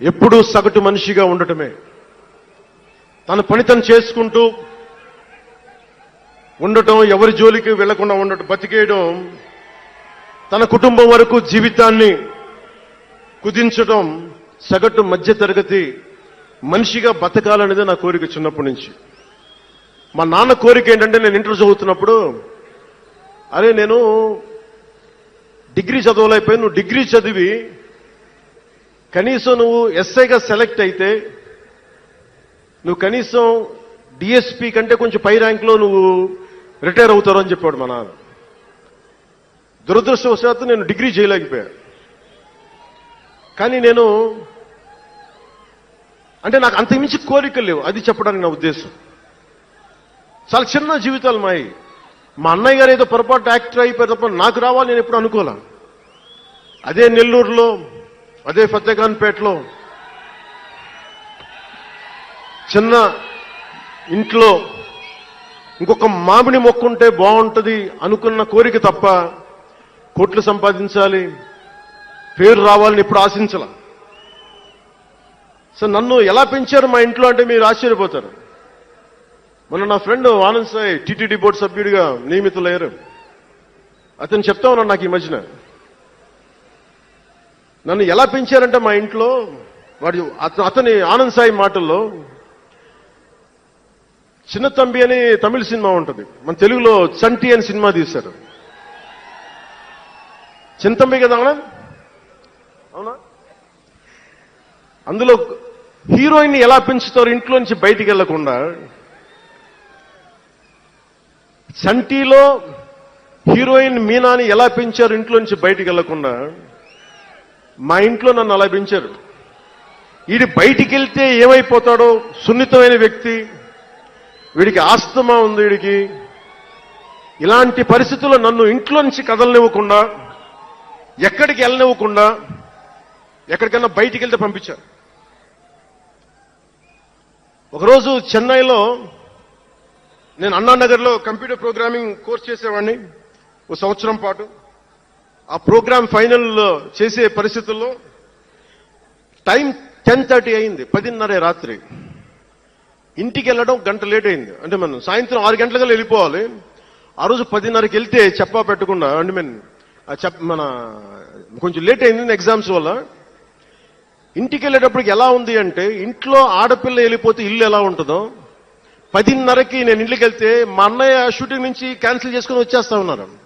ఎప్పుడూ సగటు మనిషిగా ఉండటమే. తన పని తను చేసుకుంటూ ఉండటం ఎవరి జోలికి వెళ్ళకుండా ఉండటం బతికేయడం తన కుటుంబం వరకు జీవితాన్ని కుదించడం సగటు మధ్య తరగతి మనిషిగా బతకాలనేది నా కోరిక చిన్నప్పటి నుంచి. మా నాన్న కోరిక ఏంటంటే నేను ఇంటర్ చదువుతున్నప్పుడు అరే నేను డిగ్రీ చదవలేకపోయి నువ్వు డిగ్రీ చదివి కనీసం నువ్వు ఎస్ఐగా సెలెక్ట్ అయితే నువ్వు కనీసం డిఎస్పీ కంటే కొంచెం పై ర్యాంక్లో నువ్వు రిటైర్ అవుతారు అని చెప్పాడు మా నాన్న. దురదృష్టవశాత్తు నేను డిగ్రీ చేయలేకపోయా కానీ నేను అంటే నాకు అంతకుమించి కోరికలు లేవు. అది చెప్పడానికి నా ఉద్దేశం. చాలా చిన్న జీవితాలు మాయి. మా అన్నయ్య గారు ఏదో పొరపాటు యాక్టర్ అయిపోయి తప్ప నాకు రావాలి నేను ఎప్పుడు అనుకోలే. అదే నెల్లూరులో అదే ఫతేఖాన్పేటలో చిన్న ఇంట్లో ఇంకొక మామిడి మొక్కుంటే బాగుంటుంది అనుకున్న కోరిక తప్ప కోట్లు సంపాదించాలి పేరు రావాలని ఇప్పుడు ఆశించాల? సో నన్ను ఎలా పెంచారు మా ఇంట్లో అంటే మీరు ఆశ్చర్యపోతారు. మొన్న నా friend Anand Sai TTD board సభ్యుడిగా నియమితులయ్యారు. అతను చెప్తా ఉన్నాడు నాకు ఈ మధ్యన. నన్ను ఎలా పెంచారంటే మా ఇంట్లో వాడి అతను అతని ఆనంద్ సాయి మాటల్లో చిన్న తంబి అని తమిళ సినిమా ఉంటుంది. మన తెలుగులో చంటి అని సినిమా తీశారు. చిన్న తంబి కదా అవునా? అవునా? అందులో హీరోయిన్ ఎలా పెంచుతారు ఇంట్లో నుంచి బయటికి వెళ్ళకుండా చంటీలో హీరోయిన్ మీనాని ఎలా పెంచారు ఇంట్లో నుంచి బయటికి వెళ్ళకుండా మా ఇంట్లో నన్ను అలా పెంచారు వీడి బయటికి వెళ్తే ఏమైపోతాడో సున్నితమైన వ్యక్తి వీడికి ఆస్తమా ఉంది వీడికి. ఇలాంటి పరిస్థితుల్లో నన్ను ఇంట్లో నుంచి కదలనివ్వకుండా ఎక్కడికి వెళ్ళనివ్వకుండా ఎక్కడికైనా బయటికి వెళ్తే పంపించారు. ఒకరోజు చెన్నైలో నేను అన్నానగర్లో కంప్యూటర్ ప్రోగ్రామింగ్ కోర్స్ చేసేవాడిని ఒక సంవత్సరం పాటు. ఆ ప్రోగ్రామ్ ఫైనల్ చేసే పరిస్థితుల్లో టైం టెన్ థర్టీ అయింది పదిన్నర రాత్రి. ఇంటికి వెళ్ళడం గంట లేట్ అయింది. అంటే మనం సాయంత్రం ఆరు గంటలకు వెళ్ళిపోవాలి. ఆ రోజు పదిన్నరకి వెళ్తే చెప్పా పెట్టకుండా అంటే మీన్ చెప్ మన కొంచెం లేట్ అయింది ఎగ్జామ్స్ వల్ల. ఇంటికి వెళ్ళేటప్పటికి ఎలా ఉంది అంటే ఇంట్లో ఆడపిల్ల వెళ్ళిపోతే ఇల్లు ఎలా ఉంటుందో పదిన్నరకి నేను ఇంటికి వెళ్తే మా అన్నయ్య షూటింగ్ నుంచి క్యాన్సిల్ చేసుకుని వచ్చేస్తా ఉన్నారు.